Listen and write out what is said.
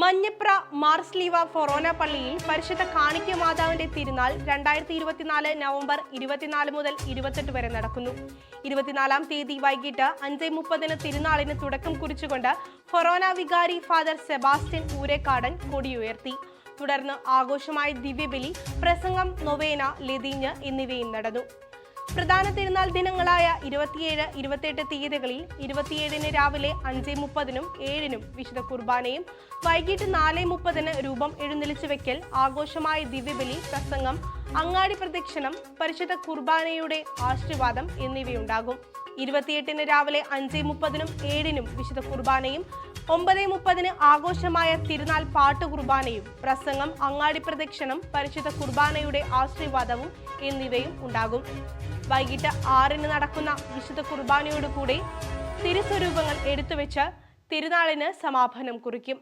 മഞ്ഞപ്ര മാർസ്ലീവ ഫൊറോന പള്ളിയിൽ പരിശുദ്ധ കാണിക്ക മാതാവിന്റെ തിരുനാൾ രണ്ടായിരത്തി ഇരുപത്തിനാല് നവംബർ ഇരുപത്തിനാല് മുതൽ ഇരുപത്തെട്ട് വരെ നടക്കുന്നു. ഇരുപത്തിനാലാം തീയതി വൈകിട്ട് അഞ്ച് മുപ്പതിന് തിരുനാളിന് തുടക്കം കുറിച്ചുകൊണ്ട് ഫൊറോന വികാരി ഫാദർ സെബാസ്റ്റ്യൻ ഊരേക്കാടൻ കൊടിയുയർത്തി. തുടർന്ന് ആഘോഷമായ ദിവ്യബലി പ്രസംഗം നൊവേന ലതീഞ്ഞ് എന്നിവയും നടന്നു. പ്രധാന തിരുനാൾ ദിനങ്ങളായ ഇരുപത്തിയേഴ് ഇരുപത്തിയെട്ട് തീയതികളിൽ ഇരുപത്തിയേഴിന് രാവിലെ അഞ്ച് മുപ്പതിനും ഏഴിനും വിശുദ്ധ കുർബാനയും വൈകിട്ട് നാല് മുപ്പതിന് രൂപം എഴുന്നള്ളിച്ചു വെക്കൽ ആഘോഷമായ ദിവ്യബലി പ്രസംഗം അങ്ങാടി പ്രദക്ഷിണം പരിശുദ്ധ കുർബാനയുടെ ആശീർവാദം എന്നിവയുണ്ടാകും. ഇരുപത്തിയെട്ടിന് രാവിലെ അഞ്ച് മുപ്പതിനും ഏഴിനും വിശുദ്ധ കുർബാനയും ഒമ്പത് മുപ്പതിന് ആഘോഷമായ തിരുനാൾ പാട്ട് കുർബാനയും പ്രസംഗം അങ്ങാടി പ്രദക്ഷിണം പരിശുദ്ധ കുർബാനയുടെ ആശീർവാദവും എന്നിവയും ഉണ്ടാകും. വൈകിട്ട് ആറിന് നടക്കുന്ന വിശുദ്ധ കുർബാനയോടുകൂടി തിരുസ്വരൂപങ്ങൾ എടുത്തുവെച്ച് തിരുനാളിന് സമാപനം കുറിക്കും.